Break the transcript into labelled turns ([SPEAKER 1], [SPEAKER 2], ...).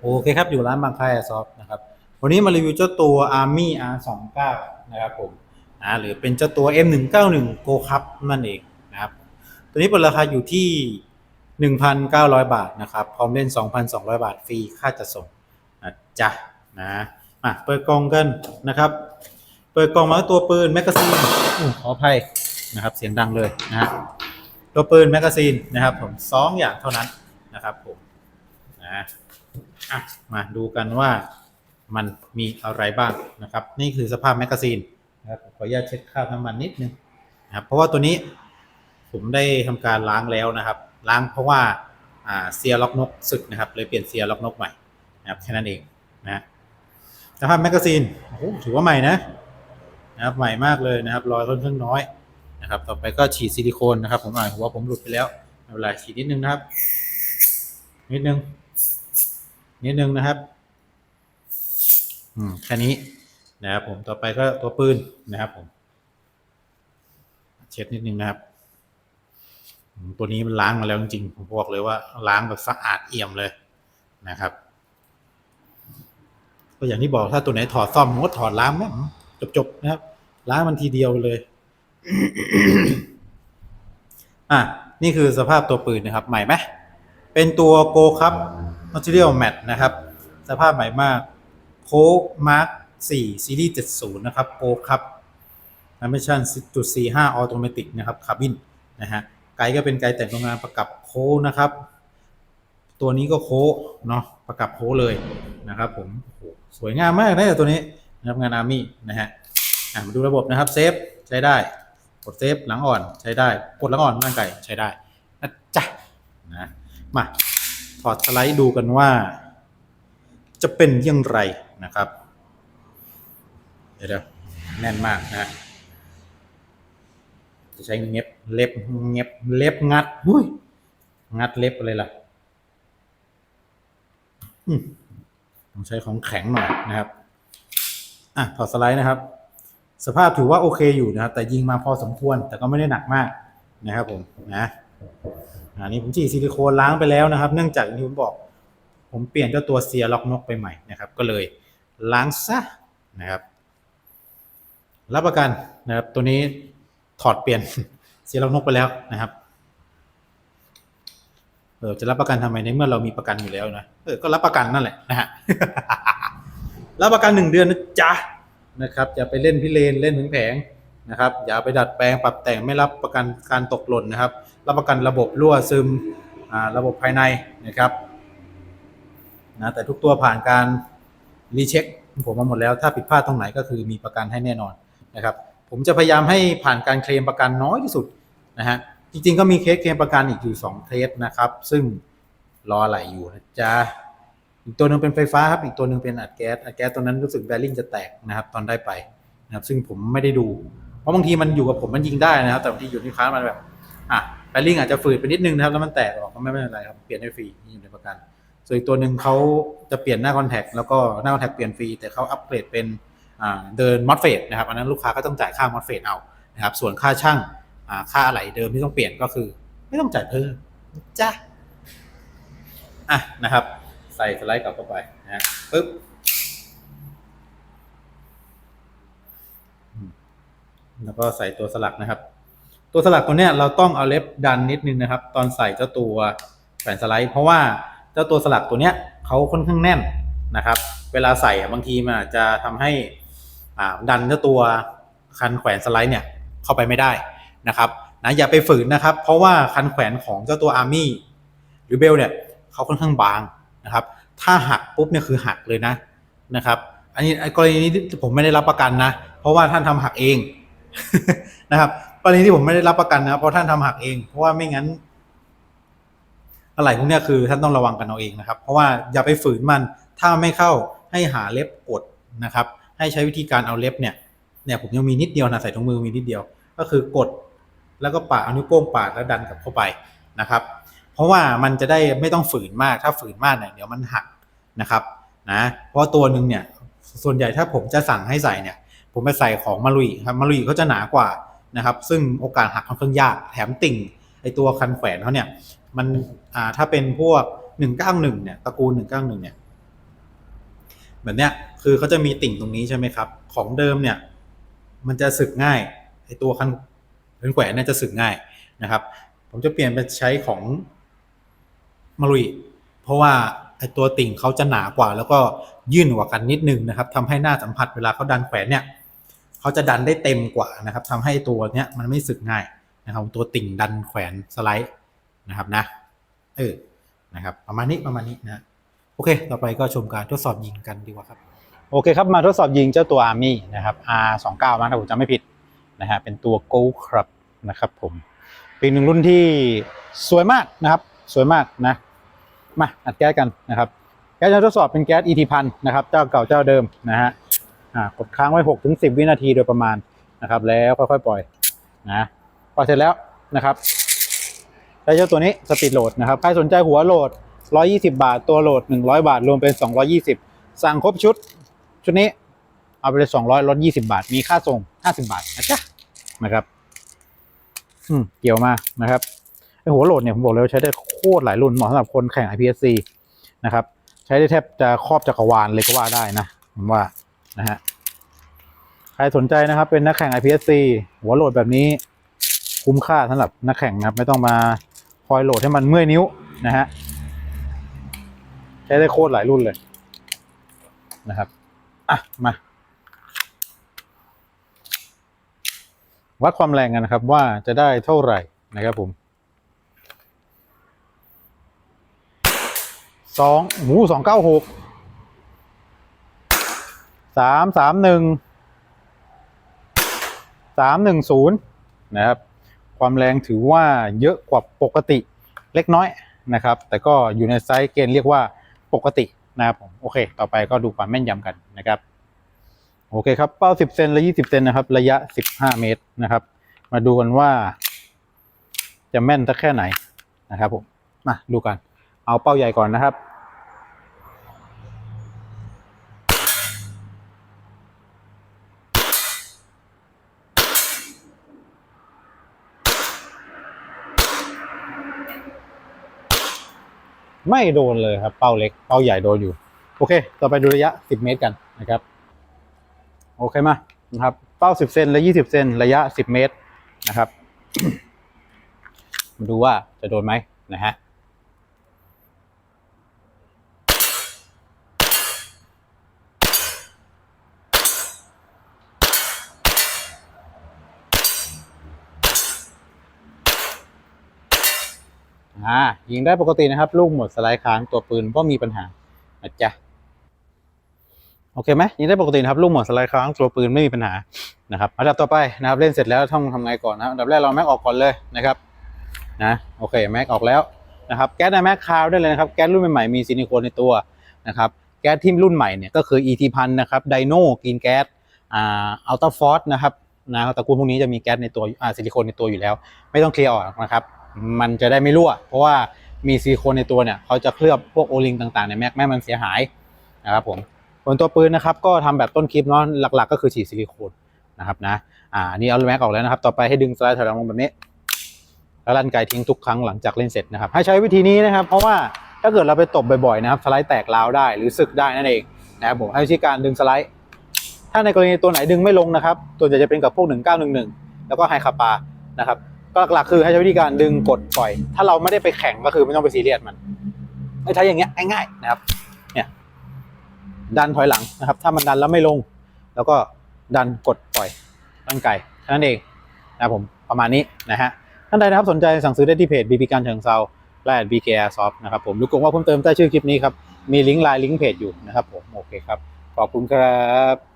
[SPEAKER 1] โอเคครับ อยู่ร้านบางค่ายซอฟนะครับ วันนี้มารีวิวเจ้าตัว Army R29 นะครับผมอ่าหรือเป็นเจ้าตัว M191 Go Cup นั่นเองนะครับ ตัวนี้เปิดราคาอยู่ที่ 1,900 บาทนะครับ พร้อมเล่น 2,200 บาทฟรีค่าจัดส่งนะจ๊ะนะมาเปิดกล่องกันนะครับ เปิดกล่องมาตัวปืนแมกกาซีนอู้ขออภัยนะครับ เสียงดังเลยนะฮะตัวปืนแมกกาซีนนะครับผมสองอย่างเท่านั้นนะครับผมนะ อะมาดูกันว่ามันมีอะไรบ้างนะครับ นี่คือสภาพแมกกาซีนนะครับขออนุญาตเช็ดคราบน้ำมันนิดนึงนะครับเพราะว่าตัวนี้ผมได้ทำการล้างแล้วนะครับ ล้างเพราะว่าเซียล็อกนกสึกนะครับ เลยเปลี่ยนเซียล็อกนกใหม่นะครับแค่นั้นเองนะสภาพแมกกาซีนโอ้โหถือว่าใหม่นะนะครับใหม่มากเลยนะครับรอยค่อนข้างน้อยนะครับ ต่อไปก็ฉีดซิลิโคนนะครับ ผมอ่านหัวผมหลุดไปแล้วเป็นไรฉีดนิดนึงนะครับ นิดนึง นิดนึงนะครับ อืมแค่นี้นะครับผมต่อไปก็ตัวปืนนะครับผมเช็ดนิดนึงนะครับ ตัวนี้มันล้างมาแล้วจริงๆผมบอกเลยว่าล้างแบบสะอาดเอี่ยมเลยนะครับก็อย่างที่บอกถ้าตัวไหนถอดซ่อมผมก็ถอดล้างแม่จบๆนะครับ ล้างมันทีเดียวเลย อะนี่คือสภาพตัวปืนนะครับ ใหม่ไหมเป็นตัวโกครับ Material Matte นะครับ สภาพใหม่มากโค้มาร์ค4ซีรีส์70 นะครับโกครับแอมิชันจุด45ออโตเมติกนะครับคาบินนะฮะไกด์ก็เป็นไกด์แต่งโรงงานประกับโค้นะครับ ตัวนี้ก็โค้เนาะประกับโค้เลยนะครับผมโอ้สวยงามมากนะตัวนี้นะครับงานอาร์มี่นะฮะอะมาดูระบบนะครับเซฟใช้ได้กดเซฟหลังอ่อนใช้ได้กดหลังอ่อนร่างไก่ใช้ได้นะจ๊ะนะมา ถอดสไลด์ดูกันว่า จะเป็นอยังไรนะครับ เดี๋ยวแน่นมากนะจะใช้เงียบเล็บเงียบเล็บงัดหุ้ยงัดเล็บอะไรล่ะอืมต้องใช้ของแข็งหน่อยนะครับ อะถอดสไลด์นะครับ สภาพถือว่าโอเคอยู่นะครับ แต่ยิงมาพอสมควร แต่ก็ไม่ได้หนักมากนะครับผมนะ อันนี้ผมฉีดซิลิโคนล้างไปแล้วนะครับ เนื่องจากที่ผมบอก ผมเปลี่ยนเจ้าตัวเซียล็อกนกไปใหม่นะครับ ก็เลยล้างซะนะครับรับประกันนะครับ ตัวนี้ถอดเปลี่ยนเซียล็อกนกไปแล้วนะครับเออจะรับประกันทำไมในเมื่อเรามีประกันอยู่แล้วนะเออก็รับประกันนั่นแหละนะฮะรับประกันหนึ่งเดือนนะจ๊ะนะครับ อย่าไปเล่นพิเรนเล่นถึงแผงนะครับ อย่าไปดัดแปลงปรับแต่งไม่รับประกันการตกหล่นนะครับ รับประกันระบบรั่วซึมระบบภายในนะครับนะแต่ทุกตัวผ่านการรีเช็คผมมาหมดแล้วถ้าผิดพลาดตรงไหนก็คือมีประกันให้แน่นอนนะครับ ผมจะพยายามให้ผ่านการเคลมประกันน้อยที่สุดนะฮะจริง ๆ ก็มีเคสเคลมประกันอีกอยู่2เคสนะครับ ซึ่งรออะไรอยู่นะจ๊ะอีกตัวหนึ่งเป็นไฟฟ้าครับอีกตัวหนึ่งเป็นอัดแก๊สอัดแก๊สตัวนั้นรู้สึกแบริ่งจะแตกนะครับ ตอนได้ไปนะครับ ซึ่งผมไม่ได้ดู เพราะบางทีมันอยู่กับผมมันยิงได้นะครับ แต่บางทีอยู่ที่ค้ามันแบบอะ แบริ่งอาจจะฝืดไปนิดนึงนะครับแล้วมันแตกออกก็ไม่เป็นไรครับเปลี่ยนได้ฟรีนี่อยู่ในประกัน ส่วนอีกตัวหนึ่งเขาจะเปลี่ยนหน้าคอนแทคแล้วก็หน้าคอนแทคเปลี่ยนฟรีแต่เขาอัปเกรดเป็นเดินมอสเฟตนะครับอันนั้นลูกค้าก็ต้องจ่ายค่ามอสเฟตเอานะครับส่วนค่าช่างค่าอะไหล่เดิมที่ต้องเปลี่ยนก็คือ ไม่ต้องจ่ายเพิ่มจ้ะอะนะครับ ใส่สไลด์กลับเข้าไปนะปึ๊บแล้วก็ใส่ตัวสลักนะครับ ตัวสลักตัวเนี้ยเราต้องเอาเล็บดันนิดนึงนะครับ ตอนใส่เจ้าตัวแผ่นสไลด์ เพราะว่าเจ้าตัวสลักตัวเนี้ยเขาค่อนข้างแน่นนะครับ เวลาใส่บางทีมันอาจจะทำให้อ่าดันเจ้าตัวคันแขวนสไลด์เนี่ยเข้าไปไม่ได้นะครับนะอย่าไปฝืนนะครับ เพราะว่าคันแขวนของเจ้าตัวอาร์มี่หรือเบลเนี่ยเขาค่อนข้างบางนะครับ ถ้าหักปุ๊บเนี่ยคือหักเลยนะนะครับ อันนี้กรณีนี้ผมไม่ได้รับประกันนะ เพราะว่าท่านทำหักเองนะครับ กรณีที่ผมไม่ได้รับประกันนะเพราะท่านทำหักเอง เพราะว่าไม่งั้น อะไรพวกนี้คือท่านต้องระวังกันเอาเองนะครับ เพราะว่าอย่าไปฝืนมัน ถ้าไม่เข้าให้หาเล็บกดนะครับ ให้ใช้วิธีการเอาเล็บเนี่ย เนี่ยผมยังมีนิดเดียวนะใส่ถุงมือมีนิดเดียว ก็คือกด แล้วก็ปาดเอานิ้วโป้งปาดแล้วดันกลับเข้าไปนะครับ เพราะว่ามันจะได้ไม่ต้องฝืนมาก ถ้าฝืนมากเนี่ยเดี๋ยวมันหักนะครับนะเพราะตัวหนึ่งเนี่ยส่วนใหญ่ถ้าผมจะสั่งให้ใส่เนี่ย ผมไปใส่ของมาลุยครับมาลุยเขาจะหนากว่า นะครับ ซึ่งโอกาสหักค่อนข้างยากแถมติ่งไอตัวคันแขวนเขาเนี่ย มันอ่าถ้าเป็นพวก191เนี่ยตระกูล191เนี่ยแบบเนี้ยคือเขาจะมีติ่งตรงนี้ใช่ไหมครับ ของเดิมเนี่ย มันจะสึกง่ายไอตัวคันเป็นแขวนเนี่ยจะสึกง่ายนะครับ ผมจะเปลี่ยนเป็นใช้ของมารุยเพราะว่าไอตัวติ่งเขาจะหนากว่า แล้วก็ยื่นกว่ากันนิดนึงนะครับทำให้หน้าสัมผัสเวลาเขาดันแขวนเนี่ย เขาจะดันได้เต็มกว่านะครับทำให้ตัวเนี้ยมันไม่สึกง่ายนะครับ ตัวติ่งดันแขวนสไลด์นะครับนะเออนะครับ ประมาณนี้ประมาณนี้นะโอเค ต่อไปก็ชมการทดสอบยิงกันดีกว่าครับ
[SPEAKER 2] โอเคครับมาทดสอบยิงเจ้าตัว Army นะครับ R29 มั้งถ้าผมจำไม่ผิดนะฮะเป็นตัว Go ครับนะครับผมเป็นหนึ่งรุ่นที่สวยมากนะครับ สวยมากนะ มาอัดแก๊สกันนะครับ แก๊สจะทดสอบเป็นแก๊ส ET พันนะครับ เจ้าเก่าเจ้าเดิมนะฮะ กดค้างไว้6ถึง10วินาทีโดยประมาณนะครับ แล้วค่อยๆปล่อยนะปล่อยเสร็จแล้วนะครับใช้เจ้าตัวนี้สปีดโหลดนะครับใครสนใจหัวโหลด 120 บาท ตัวโหลด 100 บาท รวมเป็น 220 สั่งครบชุด ชุดนี้เอาไปเลย200ลด20 บาท มีค่าส่ง 50 บาทนะจ๊ะนะครับอืมเกี่ยวมานะครับไอหัวโหลดเนี่ยผมบอกเลยว่าใช้ได้โคตรหลายรุ่นเหมาะสำหรับคนแข่ง IPSC นะครับ ใช้ได้แทบจะครอบจักรวาลเลยก็ว่าได้นะผมว่า นะฮะใครสนใจนะครับ เป็นนักแข่ง IPSC หัวโหลดแบบนี้ คุ้มค่าสำหรับนักแข่งนะครับ ไม่ต้องมาคอยโหลดให้มันเมื่อยนิ้วนะฮะใช้ได้โคตรหลายรุ่นเลยนะครับอะมาวัดความแรงกันนะครับว่าจะได้เท่าไหร่นะครับผมสองหูสองเก้าหก สามสามหนึ่งสามหนึ่งศูนย์นะครับ ความแรงถือว่าเยอะกว่าปกติเล็กน้อยนะครับ แต่ก็อยู่ในไซส์เกณฑ์เรียกว่าปกตินะครับผมโอเค ต่อไปก็ดูความแม่นยำกันนะครับ โอเคครับ เป้า 10 เซนและ20 เซนนะครับ ระยะ 15 เมตรนะครับ มาดูกันว่า จะแม่นสักแค่ไหนนะครับผมมาดูกัน เอาเป้าใหญ่ก่อนนะครับ ไม่โดนเลยครับ เป้าเล็ก เป้าใหญ่โดนอยู่ โอเค ต่อไปดูระยะ 10 เมตรกันนะครับ โอเคมานะครับ เป้า 10 เซนและ 20 เซนระยะ 10 เมตรนะครับมาดูว่าจะโดนไหมนะฮะ อ่ายิงได้ปกตินะครับ ลูกหมดสไลด์ค้างตัวปืนก็มีปัญหานะจ๊ะโอเคไหมยิงได้ปกตินะครับลูกหมดสไลด์ค้างตัวปืนไม่มีปัญหานะครับอันดับต่อไปนะครับเล่นเสร็จแล้วต้องทำไงก่อนนะครับอันดับแรกเราแม็กออกก่อนเลยนะครับนะโอเคแม็กออกแล้วนะครับแก๊สในแม็กคาวได้เลยนะครับแก๊สรุ่นใหม่ๆมีซิลิโคนในตัวนะครับแก๊สที่รุ่นใหม่เนี่ยก็คือ ET พันนะครับไดโนกรีนแก๊สอ่าอัลต้าฟอสนะครับนะตระกูลพวกนี้จะมีแก๊สในตัวอ่าซิลิโคนในตัวอยู่แล้ว ไม่ต้องเคลียร์ออกนะครับ มันจะได้ไม่รั่ว เพราะว่ามีซิลิโคนในตัวเนี่ยเขาจะเคลือบพวกโอลิงต่างๆในแม็กไม่ให้มันเสียหายนะครับผมส่วนตัวปืนนะครับก็ทำแบบต้นคลิปเนาะหลักๆ ก็คือฉีดซิลิโคนนะครับนะอ่านี่เอาแม็กออกแล้วนะครับ ต่อไปให้ดึงสไลด์ถอยหลังลงแบบนี้แล้วลั่นไกทิ้งทุกครั้งหลังจากเล่นเสร็จนะครับ ให้ใช้วิธีนี้นะครับ เพราะว่าถ้าเกิดเราไปตบบ่อยๆนะครับสไลด์แตกราวได้หรือสึกได้นั่นเองนะครับผมให้วิธีการดึงสไลด์ ถ้าในกรณีตัวไหนดึงไม่ลงนะครับ ตัวจะจะเป็นกับพวก 1911 แล้วก็ไฮคาปานะครับ ก็หลักๆคือให้ใช้วิธีการดึงกดปล่อย ถ้าเราไม่ได้ไปแข่งก็คือไม่ต้องไปซีเรียสมันใช้อย่างเงี้ยง่ายๆนะครับ เนี่ย ดันถอยหลังนะครับ ถ้ามันดันแล้วไม่ลง แล้วก็ดันกดปล่อยร่างกายแค่นั้นเองนะผมประมาณนี้นะฮะท่านใดนะครับสนใจสั่งซื้อได้ที่เพจ BB การเชิงเซาและ BK Airsoft นะครับผมหรือกดว่าเพิ่มเติมใต้ชื่อคลิปนี้ครับ มีลิงก์ไลน์ลิงก์เพจอยู่นะครับผมโอเคครับ ขอบคุณครับ